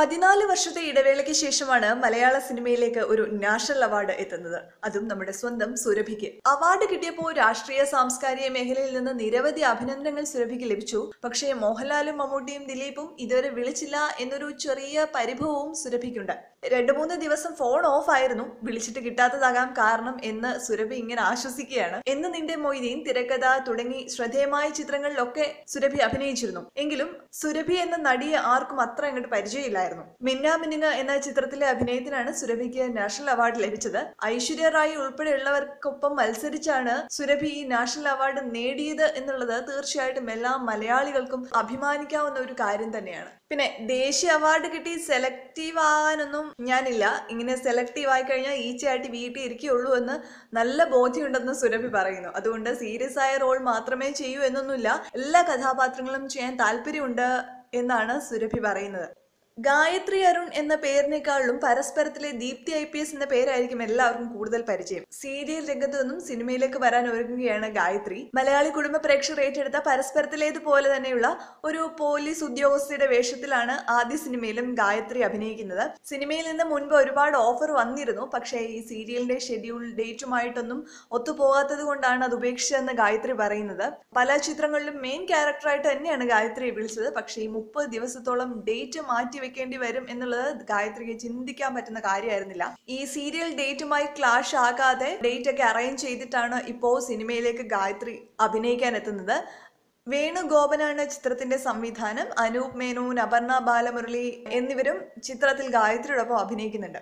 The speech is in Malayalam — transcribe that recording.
പതിനാല് വർഷത്തെ ഇടവേളയ്ക്ക് ശേഷമാണ് മലയാള സിനിമയിലേക്ക് ഒരു നാഷണൽ അവാർഡ് എത്തുന്നത്. അതും നമ്മുടെ സ്വന്തം സുരഭിക്ക്. അവാർഡ് കിട്ടിയപ്പോൾ രാഷ്ട്രീയ സാംസ്കാരിക മേഖലയിൽ നിന്ന് നിരവധി അഭിനന്ദനങ്ങൾ സുരഭിക്ക് ലഭിച്ചു. പക്ഷേ മോഹൻലാലും മമ്മൂട്ടിയും ദിലീപും ഇതുവരെ വിളിച്ചില്ല എന്നൊരു ചെറിയ പരിഭവവും സുരഭിക്കുണ്ട്. രണ്ടു മൂന്ന് ദിവസം ഫോൺ ഓഫ് ആയിരുന്നു. വിളിച്ചിട്ട് കിട്ടാത്തതാകാം കാരണം എന്ന് സുരഭി ഇങ്ങനെ ആശ്വസിക്കുകയാണ്. എന്ന് നിന്റെ മൊയ്തീൻ തിരക്കഥ തുടങ്ങി ശ്രദ്ധേയമായ ചിത്രങ്ങളിലൊക്കെ സുരഭി അഭിനയിച്ചിരുന്നു. എങ്കിലും സുരഭി എന്ന നടിയെ ആർക്കും അത്ര അങ്ങോട്ട് പരിചയമില്ലായിരുന്നു. മിന്നാമിനുങ്ങ എന്ന ചിത്രത്തിലെ അഭിനയത്തിനാണ് സുരഭിക്ക് നാഷണൽ അവാർഡ് ലഭിച്ചത്. ഐശ്വര്യ റായ് ഉൾപ്പെടെയുള്ളവർക്കൊപ്പം മത്സരിച്ചാണ് സുരഭി ഈ നാഷണൽ അവാർഡ് നേടിയത് എന്നുള്ളത് തീർച്ചയായിട്ടും എല്ലാ മലയാളികൾക്കും അഭിമാനിക്കാവുന്ന ഒരു കാര്യം തന്നെയാണ്. പിന്നെ ദേശീയ അവാർഡ് കിട്ടി സെലക്റ്റീവ് ആകാനൊന്നും ഞാനില്ല. ഇങ്ങനെ സെലക്റ്റീവ് ആയി കഴിഞ്ഞാൽ ഈച്ചയായിട്ട് വീട്ടിൽ ഇരിക്കുകയുള്ളൂ എന്ന് നല്ല ബോധ്യമുണ്ടെന്ന് സുരഭി പറയുന്നു. അതുകൊണ്ട് സീരിയസ് ആയ റോൾ മാത്രമേ ചെയ്യൂ എന്നൊന്നുമില്ല. എല്ലാ കഥാപാത്രങ്ങളും ചെയ്യാൻ താല്പര്യമുണ്ട് എന്നാണ് സുരഭി പറയുന്നത്. ഗായത്രി അരുൺ എന്ന പേരിനേക്കാളും പരസ്പരത്തിലെ ദീപ്തി ഐ പി എസ് എന്ന പേരായിരിക്കും എല്ലാവർക്കും കൂടുതൽ പരിചയം. സീരിയൽ രംഗത്ത് നിന്നും സിനിമയിലേക്ക് വരാൻ ഒരുങ്ങുകയാണ് ഗായത്രി. മലയാളി കുടുംബ പ്രേക്ഷകർ ഏറ്റെടുത്ത പരസ്പരത്തിലേതുപോലെ തന്നെയുള്ള ഒരു പോലീസ് ഉദ്യോഗസ്ഥയുടെ വേഷത്തിലാണ് ആദ്യ സിനിമയിലും ഗായത്രി അഭിനയിക്കുന്നത്. സിനിമയിൽ നിന്ന് മുൻപ് ഒരുപാട് ഓഫർ വന്നിരുന്നു. പക്ഷേ ഈ സീരിയലിന്റെ ഷെഡ്യൂൾ ഡേറ്റുമായിട്ടൊന്നും ഒത്തുപോകാത്തത് കൊണ്ടാണ് അത് ഉപേക്ഷിച്ചതെന്ന് ഗായത്രി പറയുന്നത്. പല ചിത്രങ്ങളിലും മെയിൻ ക്യാരക്ടറായിട്ട് തന്നെയാണ് ഗായത്രി വിളിച്ചത്. പക്ഷേ ഈ മുപ്പത് ദിവസത്തോളം ഡേറ്റ് മാറ്റി വെക്കേണ്ടി വരും എന്നുള്ളത് ഗായത്രിക്ക് ചിന്തിക്കാൻ പറ്റുന്ന കാര്യമായിരുന്നില്ല. ഈ സീരിയൽ ഡേറ്റുമായി ക്ലാഷ് ആകാതെ ഡേറ്റ് ഒക്കെ അറേഞ്ച് ചെയ്തിട്ടാണ് ഇപ്പോൾ സിനിമയിലേക്ക് ഗായത്രി അഭിനയിക്കാൻ എത്തുന്നത്. വേണുഗോപനാണ് ചിത്രത്തിന്റെ സംവിധാനം. അനൂപ് മേനോൻ അപർണ ബാലമുരളി എന്നിവരും ചിത്രത്തിൽ ഗായത്രിയോടൊപ്പം അഭിനയിക്കുന്നുണ്ട്.